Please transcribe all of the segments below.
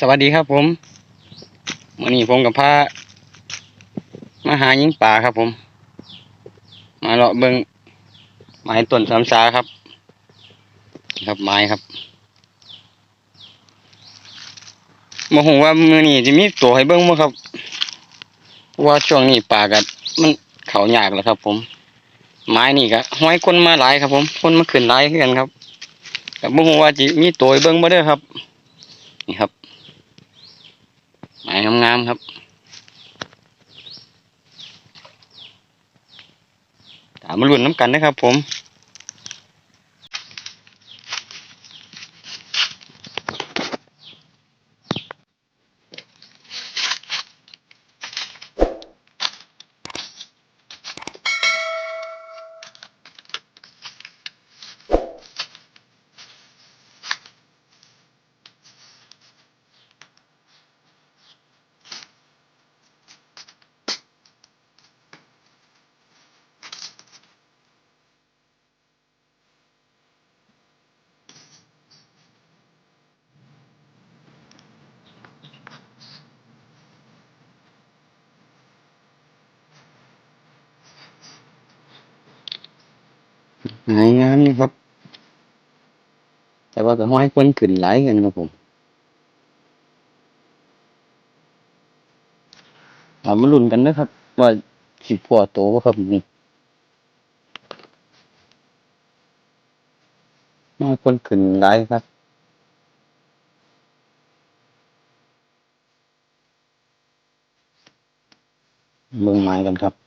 สวัสดีครับผมวันนี้ผมกับพามาหายิงป่าครับผม มาเลาะเบิงไม้ต้นสามสาครับ ครับไม้ครับมาหงว่ามือนี้จะมีตัวให้เบิ้งมั้ครับ ว่าช่วงนี้ป่ากัมันเขายากแล้วครับ ผม ไม้นี่ก็ห้อยคนมาหลายครับ ผม คนมาขึ้นหลายขึ้นกันครับกับบ่ฮู้ว่าจิมีตัวให้เบิ้งบ่เด้อครับ นี่ครับ หม้งามๆครับตามมาลุ้นน้ำกันนะครับผม ไม้งามนี่ครับ แต่ว่าก็ห้อยคนขึ้นหลายกันครับผมตามมาลุ้นกันนะครับ ว่าสิบพอโตบ่ครับนี่ห้อยคนขึ้นหลายครับเมืองไม้กันครับ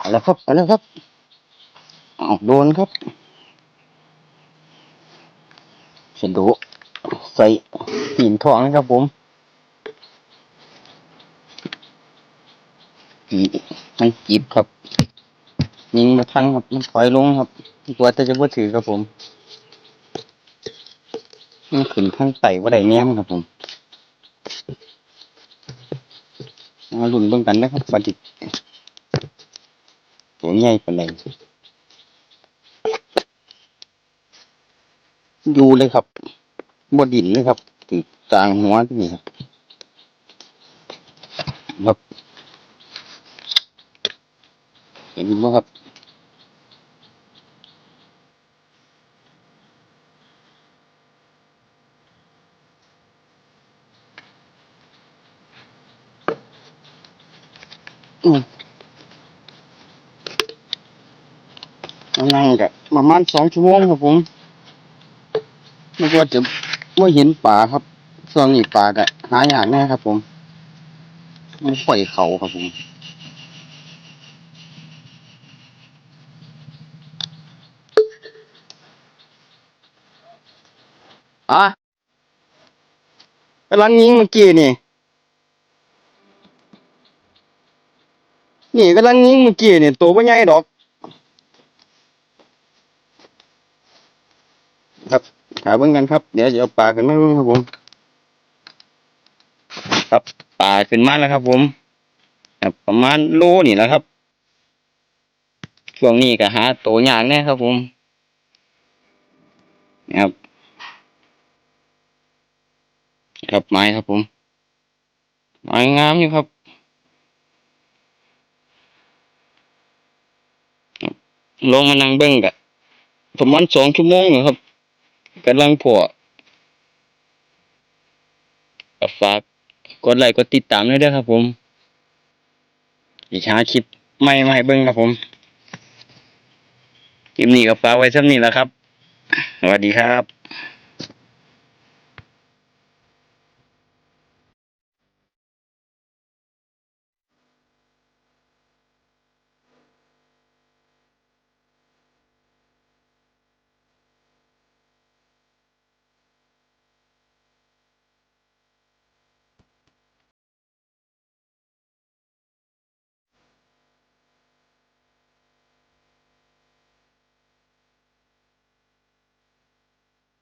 เอาแล้วครับเอาแล้วครับเอาโดนครับเสยดูใส่ตีนทองนะครับผมจีมันจีบครับ ยิงมาทันครับมันถอยลงครับกลัวแต่จะบ่ถือครับผมมันขึ้นข้างไต่ว่าไดแง้มครับผมมาลุ้นเบิ่งกันนะครับบัดนี้ตั วใหญ่ปานใดอยู่เลยครับบดินเลยครับถึงกลางหัวที่นี่ครับครับเห็นไหมครับอืม นั่งกะประมาณสองชั่วโมงครับผมไม่ว่าจะว่าเห็นป่าครับช่วงนี้ป่ากะหาอย่างแน่ครับ ผมมันปล่อยเขาครับผมอะกำลังยิงเมื่อกี้นี่ นี่กำลังยิงเมื่อกี้นี่ตัวไม่ใหญ่ดอก ครับหาเบิ่งกันครับ เดี๋ยวจะเอาปลาขึ้นมาครับผม ครับปลาขึ้นมาแล้วครับ ผมครับประมาณโลนี่แหละครับ ช่วงนี้ก็หาตัวยากแน่ครับ ผมครับครับไม้ครับผม ไม้งามอยู่ครับ ลงมานั่งเบิ่งกะประมาณสองชั่วโมงอยู่ครับ กำลังพอก็ฝากกดไลค์กดติดตามด้วยด้วยครับผม อีกหาคลิปใหม่มาให้เบิ่งครับผมคลิปนี้ก็ฝากไว้ซ้ำนี้แล้วครับ สวัสดีครับ